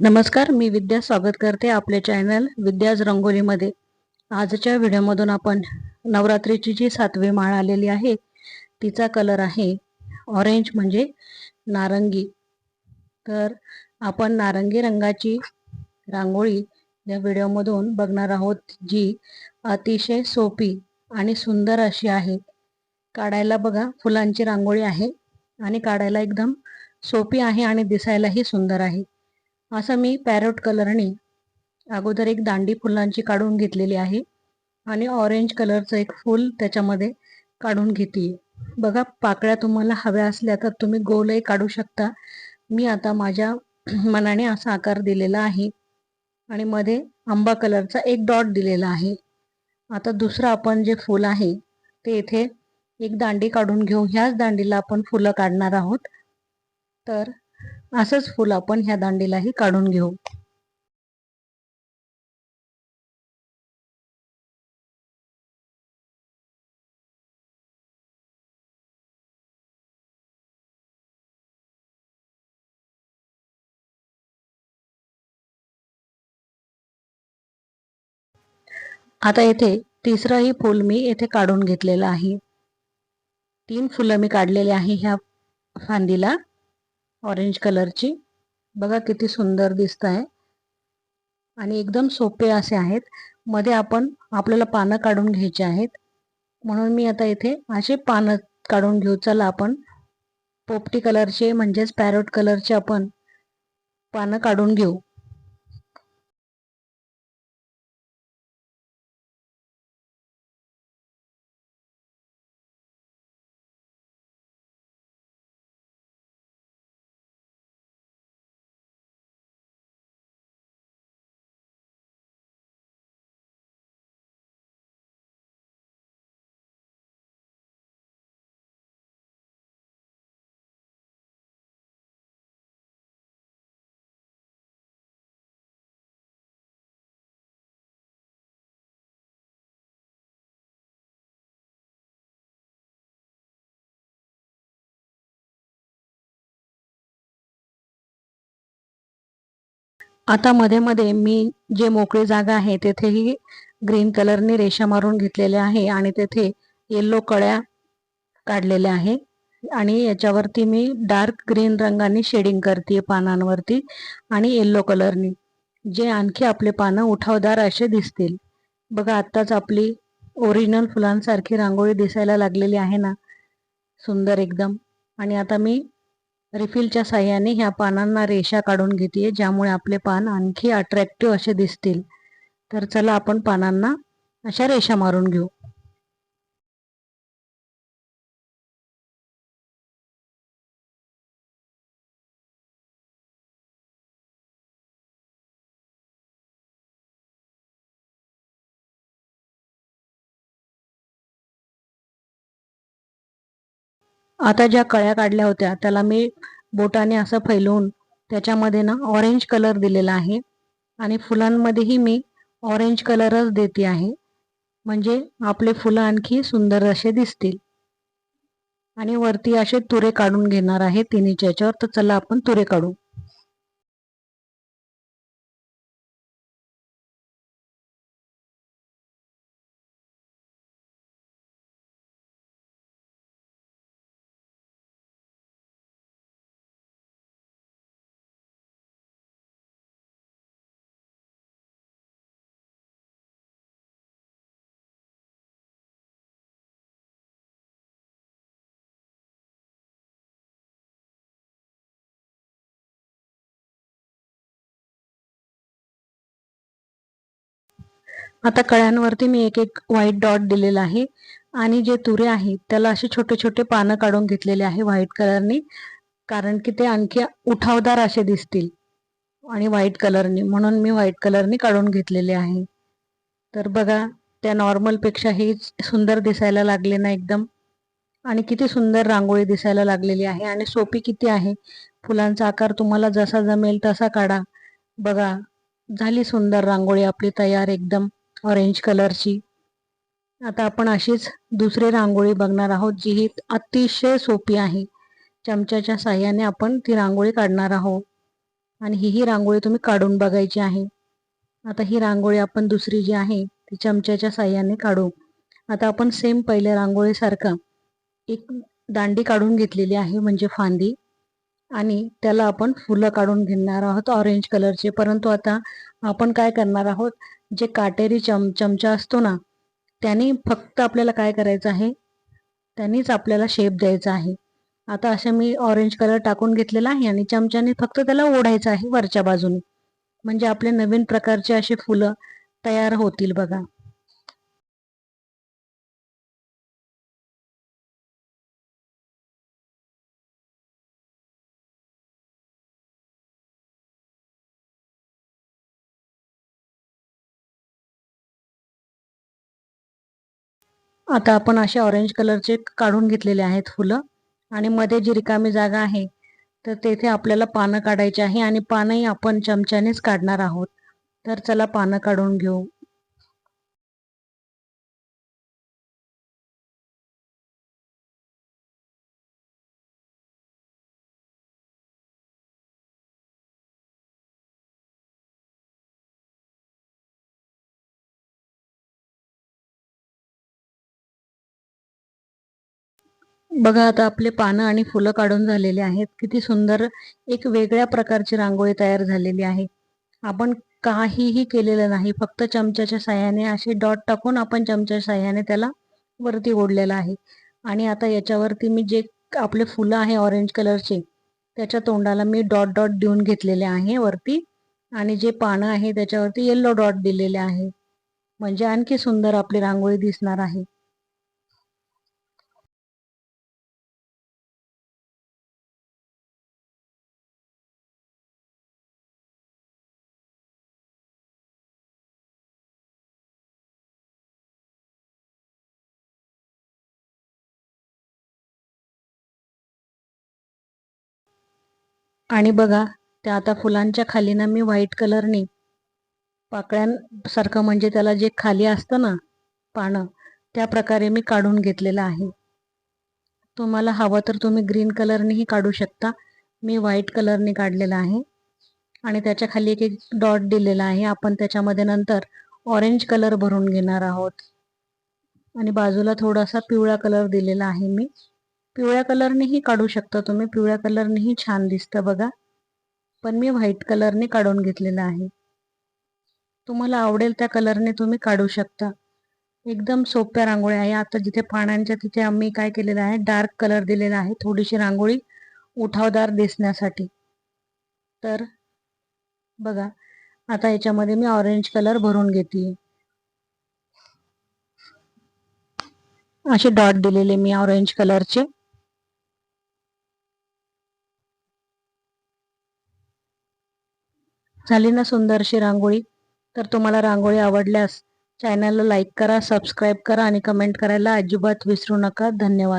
नमस्कार मी विद्या स्वागत करते आपले चॅनल विद्याज रंगोलीमध्ये. आजच्या व्हिडिओमधून आपण नवरात्रीची जी सातवी माळ आलेली आहे तिचा कलर आहे ऑरेंज म्हणजे नारंगी. तर आपण नारंगी रंगाची रांगोळी या व्हिडिओमधून बघणार आहोत जी अतिशय सोपी आणि सुंदर अशी आहे. काढायला बघा फुलांची रांगोळी आहे आणि काढायला एकदम सोपी आहे आणि दिसायलाही सुंदर आहे. असं मी पॅरोट कलरने अगोदर एक दांडी फुलांची काढून घेतलेली आहे आणि ऑरेंज कलरचं एक फूल त्याच्यामध्ये काढून घेते बघा पाकळ्या तुम्हाला हव्या असल्या तर तुम्ही गोलही काढू शकता. मी आता माझ्या मनाने असा आकार दिलेला आहे आणि मध्ये आंबा कलरचा एक डॉट दिलेला आहे. आता दुसरं आपण जे फूल आहे ते इथे एक दांडी काढून घेऊ. ह्याच दांडीला आपण फुलं काढणार आहोत. तर असंच फुल आपण ह्या दांडीलाही काढून घेऊ. आता येथे तिसराही फूल मी येथे काढून घेतलेला आहे. तीन फुलं मी काढलेली आहे ह्या फांदीला. ऑरेंज कलरची. बघा किती सुंदर दिसत आहे आणि एकदम सोपे असे आहेत. मध्ये आपण आपल्याला पानं काढून घ्यायची आहेत. म्हणून मी आता इथे असे पानं काढून घेऊ. चला आपण पोपटी कलरचे म्हणजेच पॅरोट कलरचे आपण पानं काढून घेऊ. आता मध्ये मध्ये मी जे मोकळी जागा आहे तेथेही ग्रीन कलरने रेषा मारून घेतलेल्या आहे आणि तेथे येल्लो कळ्या काढलेल्या आहे. आणि याच्यावरती मी डार्क ग्रीन रंगाने शेडिंग करते पानांवरती आणि येल्लो कलरनी जे आणखी आपले पानं उठावदार असे दिसतील. बघा आत्ताच आपली ओरिजिनल फुलांसारखी रांगोळी दिसायला लागलेली आहे ना? सुंदर एकदम. आणि आता मी रिफिलच्या साह्याने ह्या पानांना रेषा काढून घेते ज्यामुळे आपले पान आणखी अट्रॅक्टिव्ह असे दिसतील. तर चला आपण पानांना अशा रेषा मारून घेऊ. आता ज्या कळ्या काढल्या होत्या त्याला मी बोटाने असं फैलवून त्याच्यामध्ये ना ऑरेंज कलर दिलेला आहे. आणि फुलांमध्येही मी ऑरेंज कलरच देते आहे. म्हणजे आपले फुलं आणखी सुंदर असे दिसतील. आणि वरती असे तुरे काढून घेणार आहे तिन्हीच्या याच्यावर तर चला आपण तुरे काढू. आता कळ्यांवरती मी एक एक व्हाईट डॉट दिलेला आहे. आणि जे तुरे आहेत त्याला असे छोटे छोटे पानं काढून घेतलेले आहे व्हाईट कलरने कारण की ते आणखी उठावदार असे दिसतील. आणि व्हाईट कलरने म्हणून मी व्हाईट कलरने काढून घेतलेले आहे. तर बघा त्या नॉर्मलपेक्षा हे सुंदर दिसायला लागले ना एकदम. आणि किती सुंदर रांगोळी दिसायला लागलेली आहे. आणि सोपी किती आहे? फुलांचा आकार तुम्हाला जसा जमेल तसा काढा. बघा झाली सुंदर रांगोळी आपली तयार एकदम. ऑरेंज कलरची आता आपण अशीच दुसरी रांगोळी बघणार आहोत जी ही अतिशय सोपी आहे. चमच्याच्या साह्याने आपण ती रांगोळी काढणार आहोत. आणि ही ही रांगोळी तुम्ही काढून बघायची आहे. आता ही रांगोळी आपण दुसरी जी आहे ती चमच्याच्या साह्याने काढू. आता आपण सेम पहिल्या रांगोळीसारखा एक दांडी काढून घेतलेली आहे म्हणजे फांदी. आणि त्याला आपण फुलं काढून घेणार आहोत ऑरेंज कलरचे परंतु आता आपण काय करणार आहोत जे काटेरी चम चमचा असतो ना त्याने फक्त आपल्याला काय करायचं आहे त्यांनीच आपल्याला शेप द्यायचा आहे. आता असे मी ऑरेंज कलर टाकून घेतलेला आहे आणि चमच्याने फक्त त्याला ओढायचं आहे वरच्या बाजूने. म्हणजे आपले नवीन प्रकारचे असे फुलं तयार होतील बघा. आता आपण असे ऑरेंज कलरचे काढून घेतलेले आहेत फुलं. आणि मध्ये जी रिकामी जागा आहे तर तेथे आपल्याला पानं काढायची आहे. आणि पानंही आपण चमच्यानेच काढणार आहोत. तर चला पानं काढून घेऊ. बघा आता आपले पानं आणि फुलं काढून झालेले आहेत. किती सुंदर एक वेगळ्या प्रकारची रांगोळी तयार झालेली आहे. आपण काहीही केलेलं नाही. फक्त चमच्याच्या साह्याने असे डॉट टाकून आपण चमच्याच्या साह्याने त्याला वरती ओढलेलं आहे. आणि आता याच्यावरती मी जे आपले फुलं आहे ऑरेंज कलरचे त्याच्या तोंडाला मी डॉट डॉट देऊन घेतलेले आहे वरती. आणि जे पानं आहे त्याच्यावरती येल्लो डॉट दिलेले आहे. म्हणजे आणखी सुंदर आपली रांगोळी दिसणार आहे. आणि बघा त्या आता फुलांच्या खाली ना मी व्हाईट कलरने पाकळ्यांसारखं म्हणजे त्याला जे खाली असतं ना पानं त्या प्रकारे मी काढून घेतलेलं आहे. तुम्हाला हवं तर तुम्ही ग्रीन कलरनेही काढू शकता. मी व्हाईट कलरने काढलेला आहे. आणि त्याच्याखाली एक एक डॉट दिलेला आहे. आपण त्याच्यामध्ये नंतर ऑरेंज कलर भरून घेणार आहोत. आणि बाजूला थोडासा पिवळा कलर दिलेला आहे मी. पिवळ्या कलरनेही काढू शकता तुम्ही. पिवळ्या कलरनेही छान दिसतं बघा. पण मी व्हाईट कलरने काढून घेतलेलं आहे. तुम्हाला आवडेल त्या कलरने तुम्ही काढू शकता. एकदम सोप्या रांगोळी आहे. आता जिथे पानांच्या तिथे आम्ही काय केलेलं आहे? डार्क कलर दिलेला आहे. थोडीशी रांगोळी उठावदार दिसण्यासाठी. तर बघा आता याच्यामध्ये मी ऑरेंज कलर भरून घेते. असे डॉट दिलेले मी ऑरेंज कलरचे झाली ना सुंदरशी रांगोळी तर तुम्हाला रांगोळी आवडल्यास चॅनलला लाईक करा सबस्क्राईब करा आणि कमेंट करायला अजिबात विसरू नका. धन्यवाद.